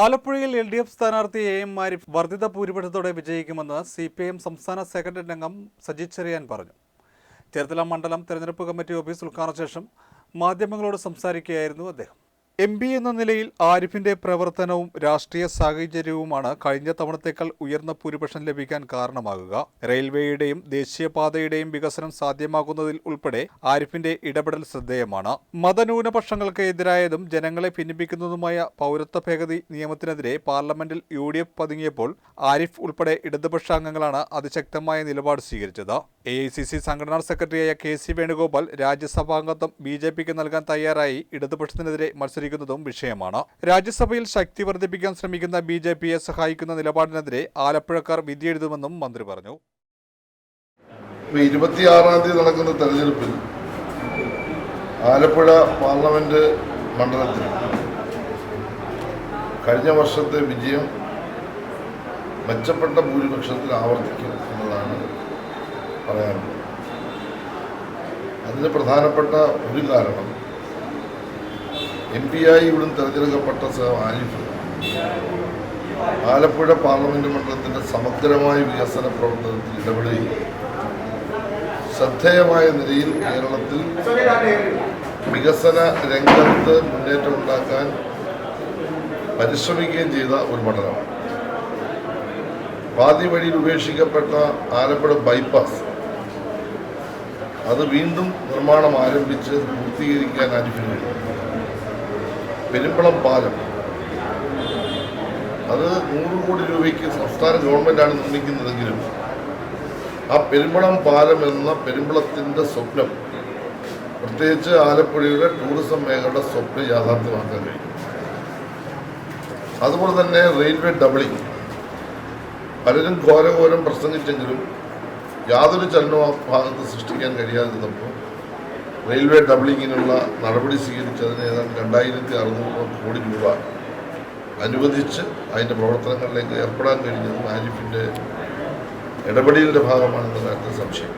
ആലപ്പുഴയിൽ L D F സ്ഥാനാർത്ഥി A M Ariff വർദ്ധിത ഭൂരിപക്ഷത്തോടെ വിജയിക്കുമെന്ന് സി പി എം സംസ്ഥാന സെക്രട്ടറി അംഗം സജി ചെറിയാൻ പറഞ്ഞു. ചേർത്തല മണ്ഡലം തെരഞ്ഞെടുപ്പ് കമ്മിറ്റി ഓഫീസ് ഉദ്ഘാടന ശേഷം മാധ്യമങ്ങളോട് സംസാരിക്കുകയായിരുന്നു അദ്ദേഹം. എം പി എന്ന നിലയിൽ ആരിഫിന്റെ പ്രവർത്തനവും രാഷ്ട്രീയ സാഹചര്യവുമാണ് കഴിഞ്ഞ തവണത്തേക്കാൾ ഉയർന്ന ഭൂരിപക്ഷം ലഭിക്കാൻ കാരണമാകുക. റെയിൽവേയുടെയും ദേശീയപാതയുടെയും വികസനം സാധ്യമാകുന്നതിൽ ഉൾപ്പെടെ ആരിഫിന്റെ ഇടപെടൽ ശ്രദ്ധേയമാണ്. മതന്യൂനപക്ഷങ്ങൾക്ക് എതിരായതും ജനങ്ങളെ ഭിന്നിപ്പിക്കുന്നതുമായ പൗരത്വ ഭേദഗതി നിയമത്തിനെതിരെ പാർലമെന്റിൽ യു പതുങ്ങിയപ്പോൾ ആരിഫ് ഉൾപ്പെടെ ഇടതുപക്ഷാംഗങ്ങളാണ് അതിശക്തമായ നിലപാട് സ്വീകരിച്ചത്. എ ഐ സി സി സംഘടനാ സെക്രട്ടറിയായ കെ സി വേണുഗോപാൽ രാജ്യസഭാംഗത്വം ബി ജെ പിക്ക് നൽകാൻ തയ്യാറായി ഇടതുപക്ഷത്തിനെതിരെ മത്സരിക്കുന്നതും വിഷയമാണ്. രാജ്യസഭയിൽ ശക്തി വർദ്ധിപ്പിക്കാൻ ശ്രമിക്കുന്ന ബി ജെ പിയെ സഹായിക്കുന്ന നിലപാടിനെതിരെ ആലപ്പുഴക്കാർ വിധിയെഴുതുമെന്നും മന്ത്രി പറഞ്ഞു. ഇരുപത്തിയാറാം തീയതി നടക്കുന്ന തെരഞ്ഞെടുപ്പിൽ ആലപ്പുഴ പാർലമെന്റ് മണ്ഡലത്തിൽ കഴിഞ്ഞ വർഷത്തെ വിജയം മെച്ചപ്പെട്ട ഭൂരിപക്ഷത്തിൽ ആവർത്തിക്കും എന്നതാണ് പറയാനുള്ളത് അതിന് പ്രധാനപ്പെട്ട ഒരു കാരണം എം പി ആയി ഇവിടെ തെരഞ്ഞെടുക്കപ്പെട്ട ആരിഫ് ആലപ്പുഴ പാർലമെന്റ് മണ്ഡലത്തിന്റെ സമഗ്രമായ വികസന പ്രവർത്തനത്തിൽ ഇടപെടുകയും ശ്രദ്ധേയമായ നിലയിൽ കേരളത്തിൽ വികസന രംഗത്ത് മുന്നേറ്റം ഉണ്ടാക്കാൻ പരിശ്രമിക്കുകയും ചെയ്ത ഒരു മണ്ഡലമാണ്. പാതി വഴിയിൽ ഉപേക്ഷിക്കപ്പെട്ട ആലപ്പുഴ ബൈപ്പാസ് അത് വീണ്ടും നിർമ്മാണം ആരംഭിച്ച് പൂർത്തീകരിക്കാൻ ആരിഫിന് പെരുമ്പളം പാലം. അത് നൂറ് കോടി രൂപയ്ക്ക് സംസ്ഥാന ഗവൺമെന്റാണ് നിർമ്മിക്കുന്നതെങ്കിലും ആ പെരുമ്പളം പാലം എന്ന പെരുമ്പളത്തിന്റെ സ്വപ്നം പ്രത്യേകിച്ച് ആലപ്പുഴയുടെ ടൂറിസം മേഖലയുടെ സ്വപ്നം യാഥാർത്ഥ്യമാക്കാൻ കഴിയും. അതുപോലെ തന്നെ റെയിൽവേ ഡബിളിംഗ്. പലരും ഘോരഘോരം പ്രസംഗിച്ചെങ്കിലും യാതൊരു ചലനവും ആ ഭാഗത്ത് സൃഷ്ടിക്കാൻ കഴിയാതിരുന്നപ്പോൾ റെയിൽവേ ഡബിളിങ്ങിനുള്ള നടപടി സ്വീകരിച്ചതിന് ഏതാണ്ട് രണ്ടായിരത്തി അറുന്നൂറ് കോടി രൂപ അനുവദിച്ച് അതിന്റെ പ്രവർത്തനങ്ങളിലേക്ക് ഏർപ്പെടാൻ കഴിഞ്ഞത് ആരിഫിന്റെ ഇടപെടലിന്റെ ഭാഗമാണെന്ന കാര്യത്തിൽ സംശയം.